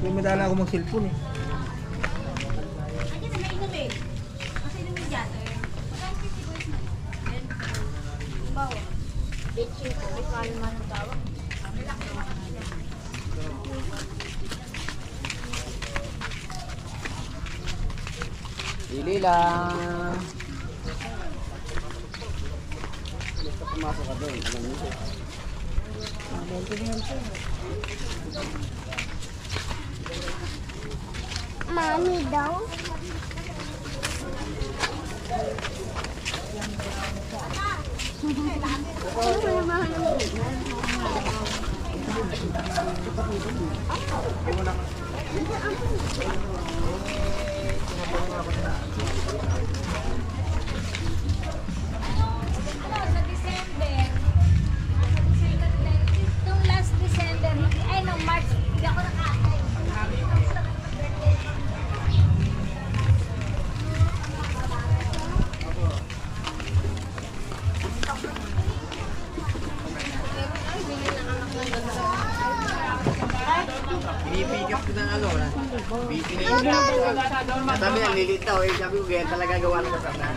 Kaya madala ako eh. Na may inom eh. Kasi inom yung dyan. Magkano 50 boys na? Yan. Bawa. Bitching ko. May kalma ng tawag. Pili lang. Basta pumasok ka doon, alam mo. Mami daw. Ano, sa Nung March, hindi ako nakakay. Pinipigap ko ng ano na. Pinipigap ko. Sabi niya, lilit daw eh. Sabi ko, ganyan talaga gawa ng kasabihan.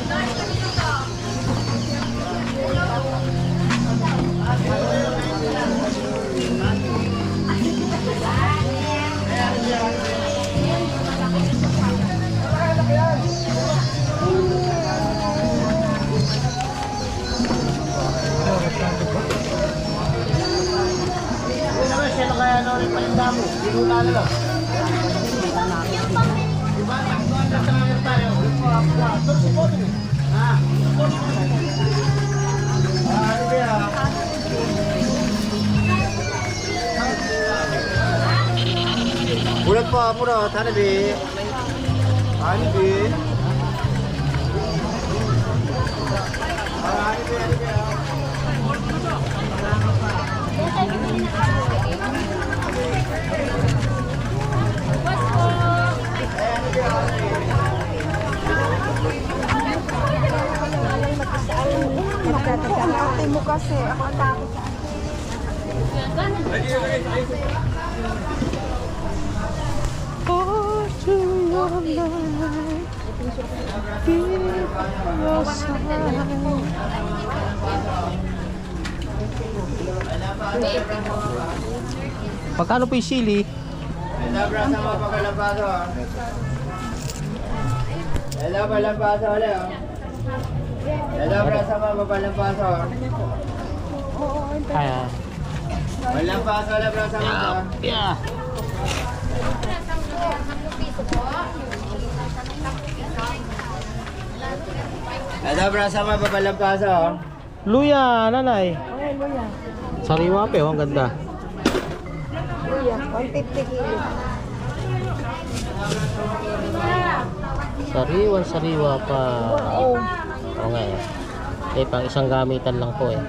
Bulat pa, mura. Tana be. Ani be. Ani be, ani be. Ate mo kasi. Ako takot sa Magkano po yung sili? Hello, bro. Sama pa kalabaso. ah. Hello, palabaso. Hello. Hello, bro. Sama pa kalabaso. Kaya. Palabaso, hello, bro. Sama pa. Yeah. Hello, bro. Sama pa kalabaso. Luya, nanay. Okay, luya. Sariwa pa, oh, ang ganda. Luya. 150 kilo. Sariwan, sariwa pa. Oo. Oo nga eh. Eh, pang isang gamitan lang po eh.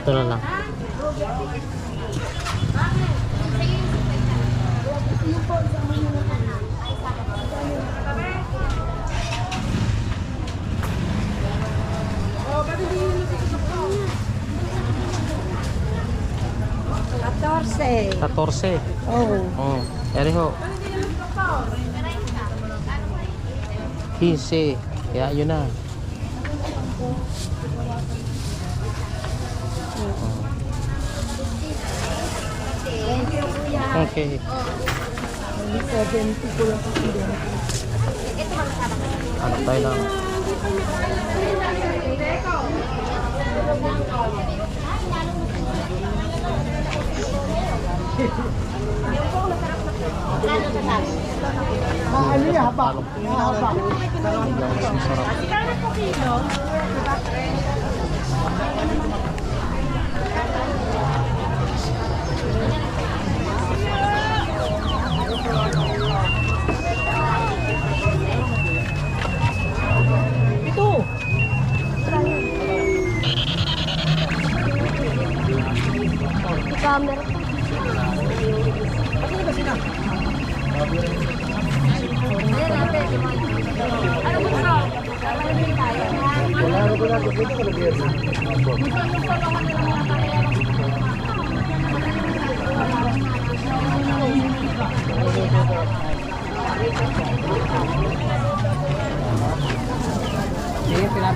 Ito na lang. Katorse. 14. Oo. Oh, eri ho. 15. Kaya yun na. Kuya. Okay. 70 ko lang kasi din. Ano tayo lang. Ano yung haba? Haba. Mas masarap.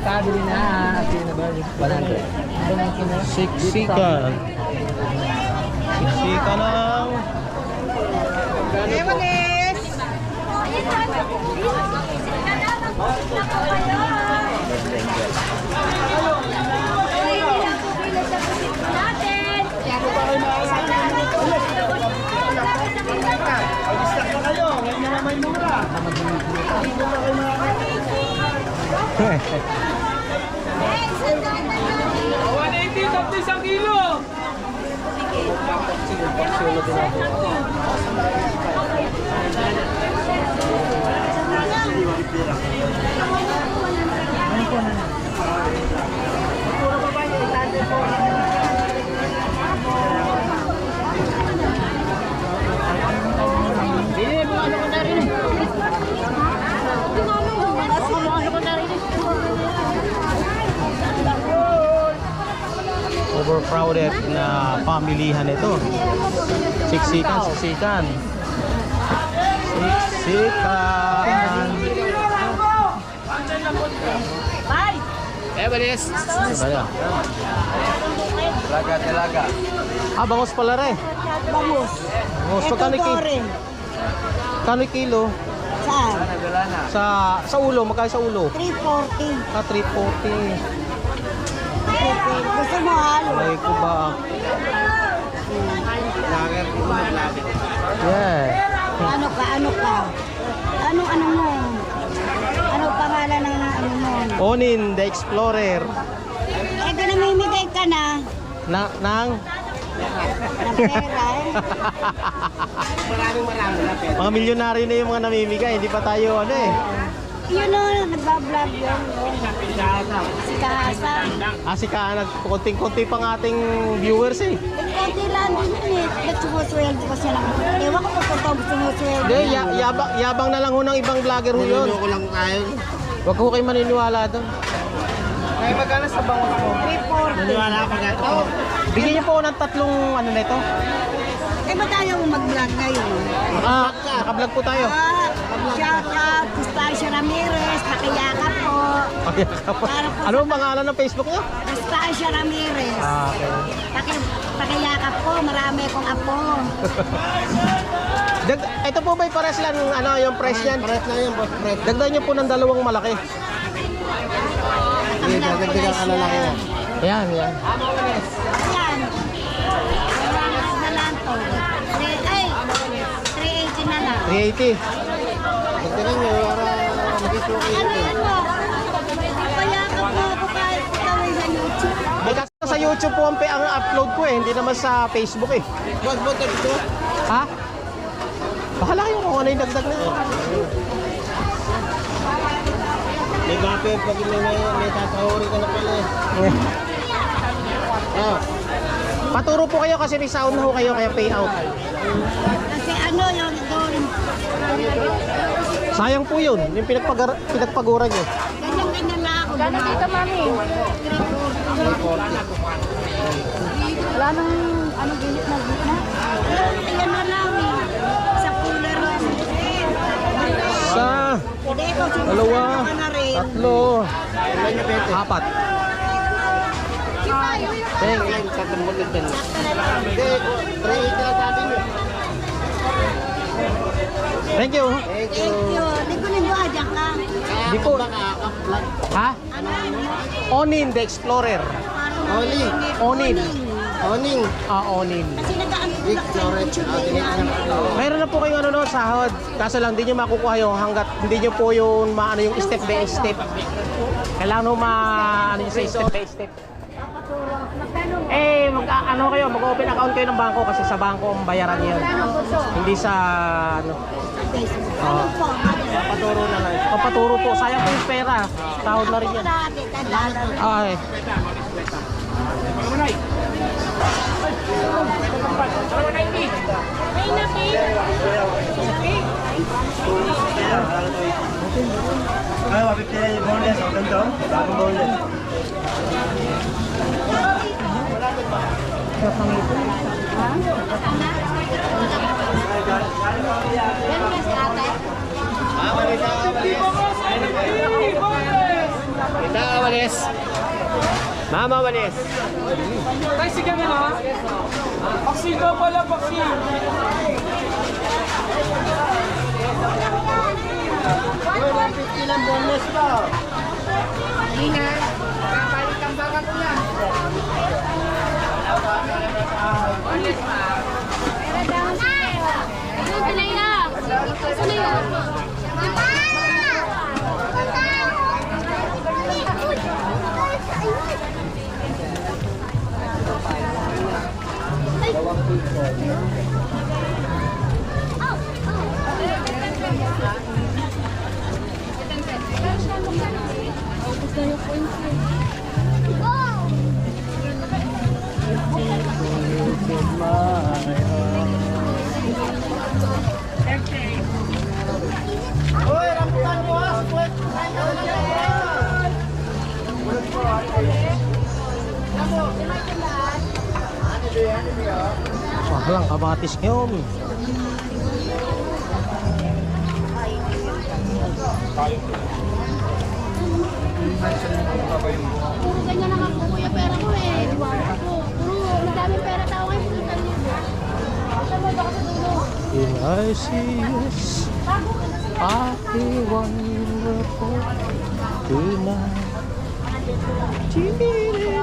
Sige, pinapabili na. Sino ba? 100. Siksikan. Siksikan ng... Overcrowded পাশে অন্যদিন আবহাওয়া pamilihan ito. Siksikan, siksikan. Siksikan. Ebelis. Diba yan? Talaga, talaga. Ah, bangos pala rin. Bangus. Bangos. So, kano, rin. kano kilo? Saan? Sa sa ulo, magkano sa ulo? 340. Ah, 340. Gusto mo halo? Ay ko ba? Lager, lager. Yeah. Ano ka? Ano ka? Ano ano mo? Ano pangalan ng ano mo? Onin, the Explorer. Eh, ka namimigay ka na Na, nang ng pera eh. Maraming marami na pera. mga milyonaryo na yung mga namimigay. Hindi pa tayo ano eh. Yun o, nagbablog yun. Si Kahasan. Ah, si Kaan, konting-konti pang ating viewers eh. Konti lang din yun eh. Ba't sumusweldo pa siya lang? Ewan ko kung totoo sumusweldo. Hindi, ya, yabang, yabang na lang ho ng ibang vlogger ho yun. ko lang tayo. Huwag ho kayo maniniwala doon. Ay, magkano sa bangon mo? 340. Maniwala ka ba ito? Bigyan niyo po ng tatlong ano na ito. Eh, ba't ayaw mo mag-vlog ngayon? Ah, nakablog po tayo. Ah, shout out, Gustacio Ramirez, pakiyakap po. ano ang pangalan ng Facebook niyo? Gustacio Ramirez. Ah, okay. Paki, pakiyakap po, marami akong apo. Dag, ito po ba'y pares lang ano, yung price niyan? Pares lang yung boss Fred. Dagdag niyo po ng dalawang malaki. Hindi, na lang siya. yan. Ayan, ayan. Ayan. Relax na lang to. Three- Ay, 380 na lang. 380. Dagdagan nyo para mo? Mo kahit gawin sa YouTube. May kasi sa YouTube po ang, ang upload ko eh, hindi naman sa Facebook eh. Boss, boss, dito. Ha? Bahala kayo kung ano yung dagdag na. May buffer pag may, may, tatahuri ka na pala eh. Ah, Paturo po kayo kasi may sound na ho kayo kaya pay out. Kasi ano yung doon, Sayang po yun, yung pinagpag lang ako. Gano'n dito, mami? Wala nang anong ginit na gitna. Ayan na lang. Sa cooler. Sa dalawa, tatlo, apat. Thank you. Sa tembol na dyan. Hindi, 380 na sabi nyo. Thank you. Thank Thank you. you. Linggo-linggo adyan ka. Di po. upload. Ha? Ano? Onin the Explorer. Oli. Onin. Oning. Ah, Onin. Kasi lang storage. Ah, na. Mayroon na po kayo ano no, sahod. Kaso lang, hindi nyo makukuha yung hanggat hindi nyo po yung maano yung step by step. Kailangan mo ma ano yung sa step by step. Eh, mag ano kayo, mag-open account kayo ng bangko kasi sa bangko ang bayaran niyo. Hindi sa ano. Ano po? Papaturo na lang. Papaturo po. Sayang po yung pera. Sahod na rin yan. Ay. Ay, wapit nila yung boneless. O, ganito. Bagong boneless. Meron ba si ate? Kita Walis. Mama Walis. Tay, sige na ha. Vaccine daw pala, vaccine. Sanay Alang kamatis ngayon. Puro ganyan lang ako kuya pera ko eh. Di ba ako? Puro madaming pera tao ngayon. Puro tali yun. Sabay baka sa dulo. I see yes, I wonderful tonight. Chimiri.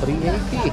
380.